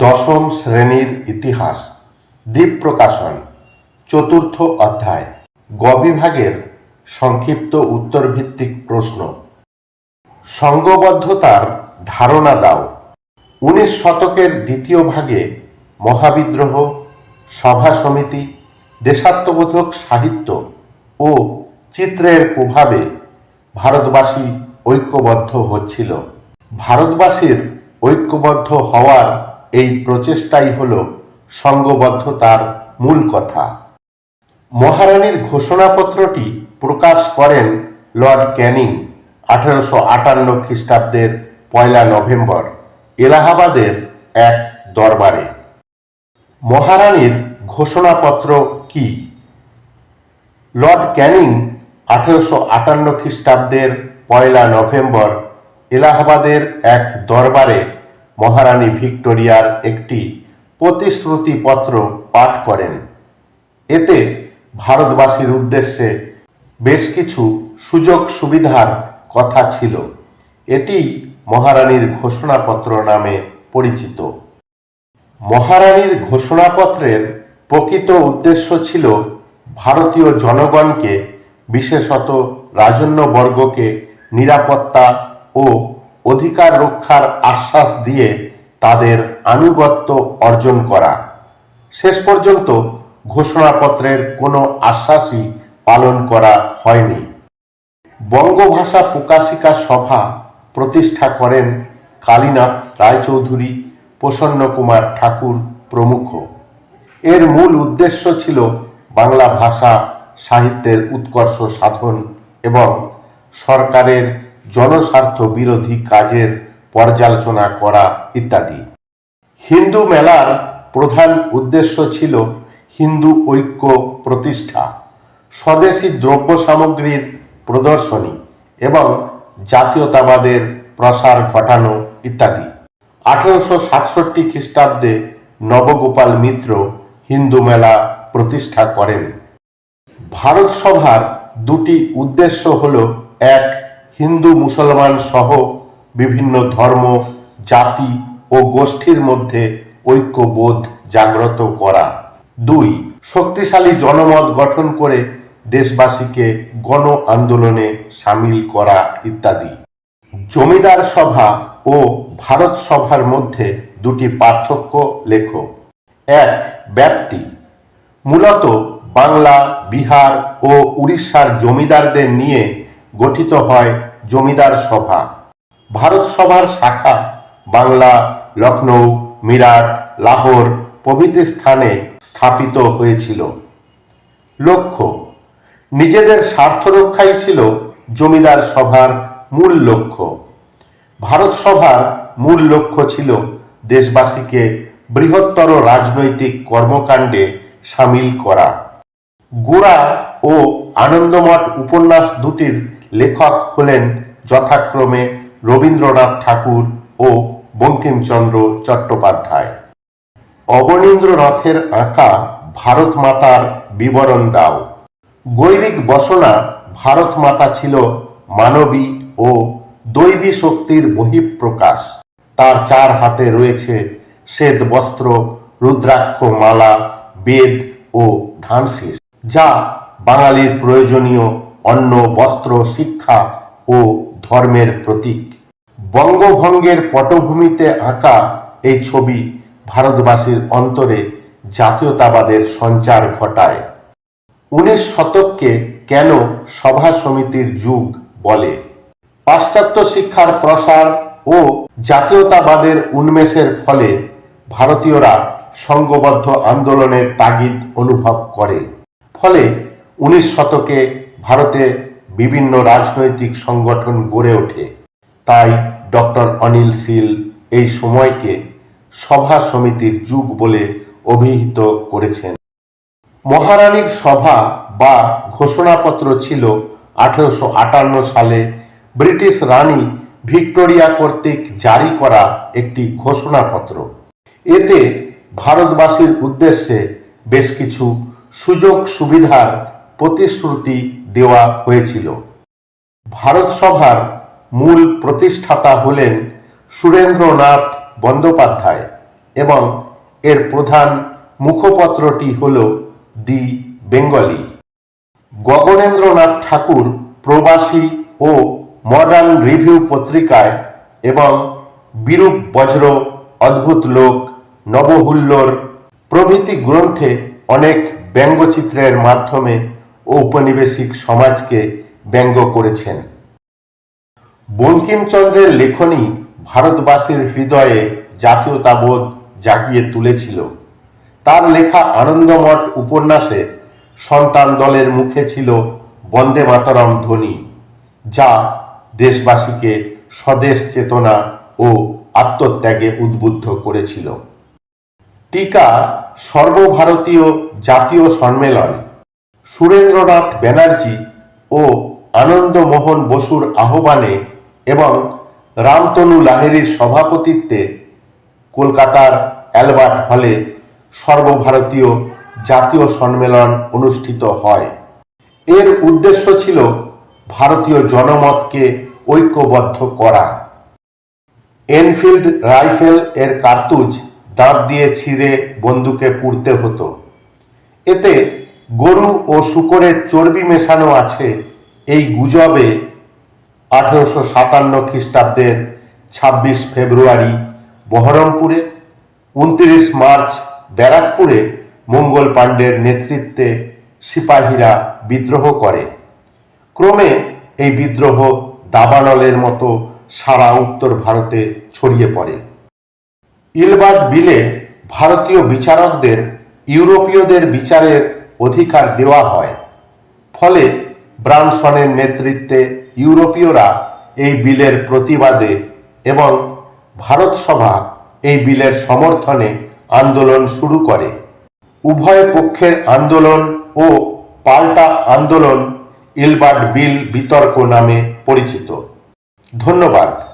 দশম শ্রেণির ইতিহাস দ্বীপ প্রকাশন চতুর্থ অধ্যায় গ বিভাগের সংক্ষিপ্ত উত্তরভিত্তিক প্রশ্ন। সঙ্গবদ্ধতার ধারণা দাও। উনিশ শতকের দ্বিতীয় ভাগে মহাবিদ্রোহ, সভা সমিতি, দেশাত্মবোধক সাহিত্য ও চিত্রের প্রভাবে ভারতবাসী ঐক্যবদ্ধ হচ্ছিল। ভারতবাসীর ঐক্যবদ্ধ হওয়ার এই প্রচেষ্টাই হল সঙ্গবদ্ধতার মূল কথা। মহারানীর ঘোষণাপত্রটি প্রকাশ করেন লর্ড ক্যানিং আঠারোশো আটান্ন খ্রিস্টাব্দের পয়লা নভেম্বর, এলাহাবাদের এক দরবারে। মহারানীর ঘোষণাপত্র কি? লর্ড ক্যানিং আঠেরোশো আটান্ন খ্রিস্টাব্দের পয়লা নভেম্বর, এলাহাবাদের এক দরবারে মহারানী ভিক্টোরিয়ার একটি প্রতিশ্রুতিপত্র পাঠ করেন। এতে ভারতবাসীর উদ্দেশ্যে বেশ কিছু সুযোগ সুবিধার কথা ছিল। এটি মহারানীর ঘোষণাপত্র নামে পরিচিত। মহারানীর ঘোষণাপত্রের প্রকৃত উদ্দেশ্য ছিল ভারতীয় জনগণকে, বিশেষত রাজন্যবর্গকে, নিরাপত্তা ও অধিকার রক্ষার আশ্বাস দিয়ে তাদের আনুগত্য অর্জন করা। শেষ পর্যন্ত ঘোষণাপত্রের কোনো আশ্বাসই পালন করা হয়নি। বঙ্গভাষা প্রকাশিকা সভা প্রতিষ্ঠা করেন কালীনাথ রায়চৌধুরী প্রসন্ন কুমার ঠাকুর প্রমুখ। এর মূল উদ্দেশ্য ছিল বাংলা ভাষা সাহিত্যের উৎকর্ষ সাধন এবং সরকারের জনস্বার্থ বিরোধী কাজের পর্যালোচনা করা ইত্যাদি। হিন্দু মেলার প্রধান উদ্দেশ্য ছিল হিন্দু ঐক্য প্রতিষ্ঠা, স্বদেশী দ্রব্য সামগ্রীর প্রদর্শনী এবং জাতীয়তাবাদের প্রসার ঘটানো ইত্যাদি। আঠেরোশো সাতষট্টি খ্রিস্টাব্দে নবগোপাল মিত্র হিন্দু মেলা প্রতিষ্ঠা করেন। ভারত সভার দুটি উদ্দেশ্য হল, এক হিন্দু, মুসলমান সহ বিভিন্ন ধর্ম, জাতি ও গোষ্ঠীর মধ্যে ঐক্যবোধ জাগ্রত করা। দুই, শক্তিশালী জনমত গঠন করে দেশবাসীকে গণ আন্দোলনে সামিল করা ইত্যাদি। জমিদার সভা ও ভারত সভার মধ্যে দুটি পার্থক্য লেখো। এক, ব্যাপ্তি। মূলত বাংলা, বিহার ও উড়িষ্যার জমিদারদের নিয়ে গঠিত হয় জমিদার সভা। ভারত সভার শাখা বাংলা লখনৌ মিরাট, লাহোর প্রভৃতি স্থানে স্থাপিত হয়েছিল। লক্ষ্য, নিজেদের স্বার্থ রক্ষাই ছিল জমিদার সভার মূল লক্ষ্য। ভারত সভার মূল লক্ষ্য ছিল দেশবাসীকে বৃহত্তর রাজনৈতিক কর্মকাণ্ডে সামিল করা। গোড়া ও আনন্দমঠ উপন্যাস দুটির লেখক হলেন যথাক্রমে রবীন্দ্রনাথ ঠাকুর ও বঙ্কিমচন্দ্র চট্টোপাধ্যায়। অবনীন্দ্রনাথের আঁকা ভারত মাতার বিবরণ দাও। গৈরিক বসনা ভারত মাতা ছিল মানবী ও দৈবী শক্তির বহিঃপ্রকাশ। তার চার হাতে রয়েছে শ্বেত বস্ত্র, রুদ্রাক্ষ মালা, বেদ ও ধানশীষ, যা বাঙালির প্রয়োজনীয় অন্ন, বস্ত্র, শিক্ষা ও ধর্মের প্রতীক। বঙ্গভঙ্গের পটভূমিতে আঁকা এই ছবি ভারতবাসীর অন্তরে জাতীয়তাবাদের সঞ্চার ঘটায়। উনিশ শতককে কেন সভা সমিতির যুগ বলে? পাশ্চাত্য শিক্ষার প্রসার ও জাতীয়তাবাদের উন্মেষের ফলে ভারতীয়রা সংঘবদ্ধ আন্দোলনের তাগিদ অনুভব করে। ফলে উনিশ শতকে ভারতে বিভিন্ন রাজনৈতিক সংগঠন গড়ে ওঠে। তাই ডক্টর অনিল শীল এই সময়কে সভা সমিতির যুগ বলে অভিহিত করেছেন। মহারানীর সভা বা ঘোষণাপত্র ছিল আঠেরোশো আটান্ন সালে ব্রিটিশ রানী ভিক্টোরিয়া কর্তৃক জারি করা একটি ঘোষণাপত্র। এতে ভারতবাসীর উদ্দেশ্যে বেশ কিছু সুযোগ সুবিধার প্রতিশ্রুতি দেওয়া হয়েছিল। ভারত সভার মূল প্রতিষ্ঠাতা হলেন সুরেন্দ্রনাথ বন্দ্যোপাধ্যায় এবং এর প্রধান মুখপত্রটি হল দি বেঙ্গলি। গগনেন্দ্রনাথ ঠাকুর প্রবাসী ও মডার্ন রিভিউ পত্রিকায় এবং বিরূপ বজ্র, অদ্ভুত লোক, নবহুল্লোর প্রভৃতি গ্রন্থে অনেক ব্যঙ্গচিত্রের মাধ্যমে ঔপনিবেশিক সমাজকে ব্যঙ্গ করেছেন। বঙ্কিমচন্দ্রের লেখনী ভারতবাসীর হৃদয়ে জাতীয়তাবোধ জাগিয়ে তুলেছিল। তার লেখা আনন্দমঠ উপন্যাসে সন্তান দলের মুখে ছিল বন্দে মাতরম ধ্বনি, যা দেশবাসীকে স্বদেশ চেতনা ও আত্মত্যাগে উদ্বুদ্ধ করেছিল। টিকা সর্বভারতীয় জাতীয় সম্মেলন সুরেন্দ্রনাথ ব্যানার্জি ও আনন্দমোহন বসুর আহ্বানে এবং রামতনু লাহিড়ীর সভাপতিত্বে কলকাতার অ্যালবার্ট হলে সর্বভারতীয় জাতীয় সম্মেলন অনুষ্ঠিত হয়। এর উদ্দেশ্য ছিল ভারতীয় জনমতকে ঐক্যবদ্ধ করা। এনফিল্ড রাইফেল এর কার্তুজ দাঁত দিয়ে ছিঁড়ে বন্দুকে পুড়তে হতো। এতে গরু ও শুকরের চর্বি মেশানো আছে এই গুজবে আঠেরোশো সাতান্ন খ্রিস্টাব্দের ছাব্বিশ ফেব্রুয়ারি বহরমপুরে, উনত্রিশ মার্চ ব্যারাকপুরে মঙ্গল পাণ্ডের নেতৃত্বে সিপাহীরা বিদ্রোহ করে। ক্রমে এই বিদ্রোহ দাবানলের মতো সারা উত্তর ভারতে ছড়িয়ে পড়ে। ইলবার্ট বিলে ভারতীয় বিচারকদের, ইউরোপীয়দের বিচারের অধিকার দেওয়া হয়। ফলে ব্রানসনের নেতৃত্বে ইউরোপীয়রা এই বিলের প্রতিবাদে এবং ভারত সভা এই বিলের সমর্থনে আন্দোলন শুরু করে। উভয় পক্ষের আন্দোলন ও পাল্টা আন্দোলন ইলবার্ট বিল বিতর্ক নামে পরিচিত। ধন্যবাদ।